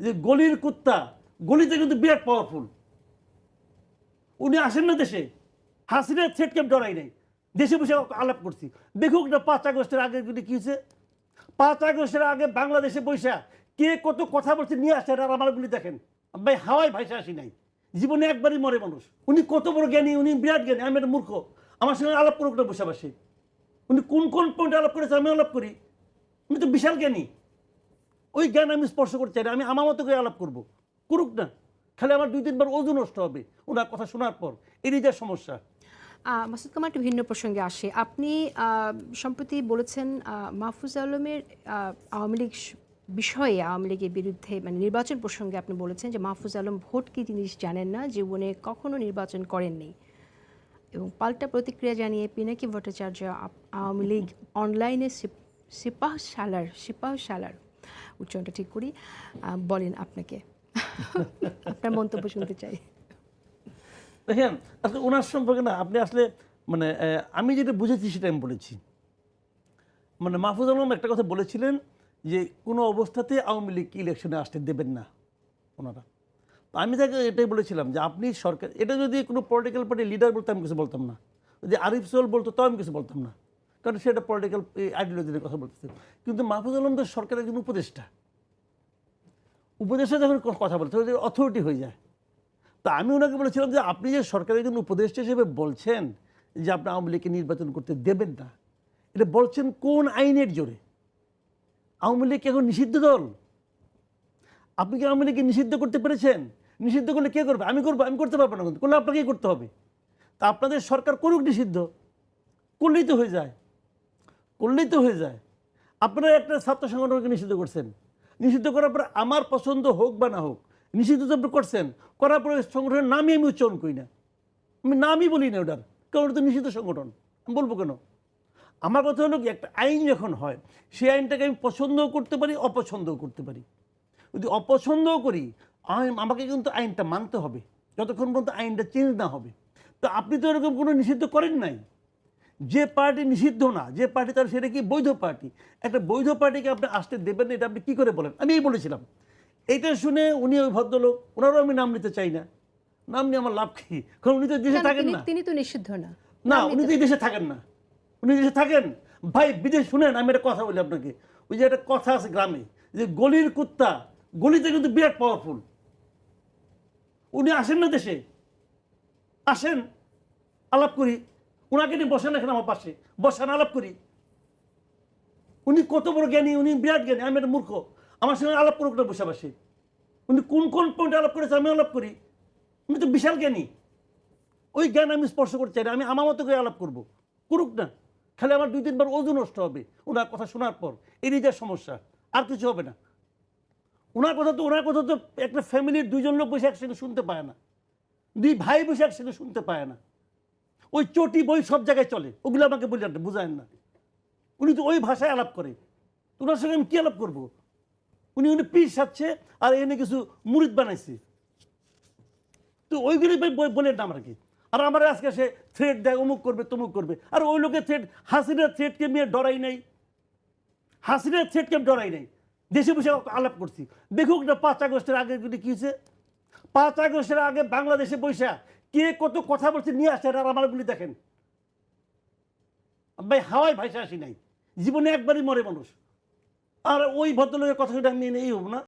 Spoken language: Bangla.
যে গলির কুত্তা, গলিতে কিন্তু বিরাট পাওয়ারফুল উনি আসেন না দেশে। হাসিনার থ্রেট ডরাই নাই। দেশে বসে আলাপ করছি। দেখুক না পাঁচ আগস্টের আগে যদি কি হয়েছে? পাঁচ আগস্টের আগে বাংলাদেশে বৈশা কে কত কথা বলছে নিয়ে আসে আর আমারগুলি দেখেন। ভাই, হাওয়ায় ভাইসা আসি নাই। জীবনে একবারই মরে মানুষ। উনি কত বড় জ্ঞানী, উনি বিরাট জ্ঞানী, আমি একটা মূর্খ। আমার সঙ্গে আলাপ করুক না বসে উনি কোন কোন পয়েন্টে আলাপ করেছে আমি আলাপ করি। উনি তো বিশাল জ্ঞানী। ওই জ্ঞান আমি স্পর্শ করতে চাই না, আমি আমার মতো করে আলাপ করব। করুক না, খালি আমার দুই তিনবার ওজন নষ্ট হবে, ওনার কথা শোনার পর। এরই যা সমস্যা। মাসুদ কামাল একটু ভিন্ন প্রসঙ্গে আসে। আপনি সম্প্রতি বলেছেন মাহফুজ আলমের আওয়ামী লীগ বিষয়ে আওয়ামী লীগের বিরুদ্ধে মানে নির্বাচন প্রসঙ্গে আপনি বলেছেন যে মাহফুজ আলম ভোট কি জিনিস জানেন না, জীবনে কখনো নির্বাচন করেননি। এবং পাল্টা প্রতিক্রিয়া জানিয়ে পিনাকি ভট্টাচার্য আওয়ামী লীগ অনলাইনে সিপ- সিপাহ সালার সিপাহ সালার উচ্চারণটা ঠিক করি বলেন আপনাকে। আপনার মন্তব্য শুনতে চাই। দেখেন, আজকে ওনার সম্পর্কে না, আপনি আসলে মানে আমি যেটা বুঝেছি সেটা আমি বলেছি। মানে মাহফুজ আলম একটা কথা বলেছিলেন যে, কোনো অবস্থাতে আওয়ামী লীগ ইলেকশনে আসতে দেবেন না ওনারা। তো আমি তাকে এটাই বলেছিলাম যে, আপনি সরকার, এটা যদি কোনো পলিটিক্যাল পার্টি লিডার বলতো, আমি কিছু বলতাম না। যদি আরিফ সোল বলতো, তাও আমি কিছু বলতাম না। কারণ সেটা পলিটিক্যাল আইডিওলজির কথা বলতেছে। কিন্তু মাহফুজ আলম তো সরকারের একজন উপদেষ্টা। উপদেষ্টা যখন কথা বলতে অথরিটি হয়ে যায়। তা আমি ওনাকে বলেছিলাম যে, আপনি যে সরকারের একজন উপদেষ্টা হিসেবে বলছেন যে, আপনি আওয়ামী লীগকে নির্বাচন করতে দেবেন না, এটা বলছেন কোন আইনের জোরে? আওয়ামী লীগ এখন নিষিদ্ধ দল? আপনি কি আওয়ামী লীগকে নিষিদ্ধ করতে পেরেছেন? নিষিদ্ধ করলে কে করবে? আমি করব, আমি করতে পারব না কিন্তু। করলে আপনাকেই করতে হবে। তা আপনাদের সরকার করুক নিষিদ্ধ। করলেই তো হয়ে যায়। করলেই তো হয়ে যায়। আপনারা একটা ছাত্র সংগঠনকে নিষিদ্ধ করছেন। নিষিদ্ধ করার পরে আমার পছন্দ হোক বা না হোক, নিষিদ্ধ তো আপনি করছেন, করার পরে সংগঠনের নামই আমি উচ্চারণ করি না। আমি নামই বলি না ওটার, কারণ ওটা তো নিষিদ্ধ সংগঠন। আমি বলব কেন? আমার কথা হলো কি, একটা আইন যখন হয়, সেই আইনটাকে আমি পছন্দও করতে পারি, অপছন্দও করতে পারি। যদি অপছন্দও করি আমাকে কিন্তু আইনটা মানতে হবে। যতক্ষণ পর্যন্ত আইনটা চেঞ্জ না হবে। তো আপনি তো এরকম কোনো নিষিদ্ধ করেন নাই। যে পার্টি নিষিদ্ধ না যে পার্টি তার সেটা কি বৈধ পার্টি? একটা বৈধ পার্টিকে আপনি আসতে দেবেন না এটা আপনি কী করে বলেন? আমি এই বলেছিলাম। এইটা শুনে উনি ওই ভদ্রলোক ওনারও আমি নাম নিতে চাই না। নাম নিয়ে আমার লাভ কি? কারণ উনি তো দেশে থাকেন না। তিনি তো নিষিদ্ধ না। না উনি তো দেশে থাকেন না। উনি দেশে থাকেন। ভাই বিদেশ শুনেন আমি একটা কথা বলি আপনাকে। ওই যে একটা কথা আছে গ্রামে যে গলির কুত্তা গলিতে কিন্তু বিরাট পাওয়ারফুল উনি আসেন না দেশে। আসেন আলাপ করি। ওনাকে নিয়ে বসেন এখানে আমার পাশে। বসান, আলাপ করি। উনি কত বড় জ্ঞানী, উনি বিরাট জ্ঞানী, আমি একটা মূর্খ। আমার সঙ্গে আলাপ করুক না বসে বসে। উনি কোন কোন পয়েন্টে আলাপ করেছে আমি আলাপ করি। উনি তো বিশাল জ্ঞানী। ওই জ্ঞান আমি স্পর্শ করতে চাই না, আমি আমার মতো করে আলাপ করব। করুক না। খালি আমার দুই, তিনবার ওজন নষ্ট হবে ওনার কথা শোনার পর। এরই যা সমস্যা, আর কিছু হবে না। ওনার কথা তো, ওনার কথা তো একটা ফ্যামিলির দুইজন লোক বসে একসঙ্গে শুনতে পায় না। দুই ভাই বসে একসঙ্গে শুনতে পায় না। ওই চটি বই সব জায়গায় চলে। ওগুলো আমাকে বলি আপনি বুঝায়েন না। উনি তো ওই ভাষায় আলাপ করে। তো ওনার সঙ্গে আমি কী আলাপ করব? উনি উনি পিস সাচ্ছে আর এনে কিছু মুরিদ বানাইছে। তো ওইগুলি বলে না আমার কি। আর আমার আজকে সে থ্রেড দেয়, অমুক করবে, তমুক করবে। আর ওই লোকের থ্রেড হাসিনার থ্রেডকে নিয়ে ডরাই নাই। হাসিনার থ্রেডকে আমি ডরাই নাই। দেশে বসে আলাপ করছি। দেখুক না, পাঁচ আগস্টের আগে কী হয়েছে? পাঁচ আগস্টের আগে বাংলাদেশে বৈশা কে কত কথা বলছে নিয়ে আসে আর আমারগুলি দেখেন। ভাই, হাওয়ায় ভাইসা আসি নাই। জীবনে একবারই মরে মানুষ। আর ওই ভদ্রলোকের কথা আমি এই হব না।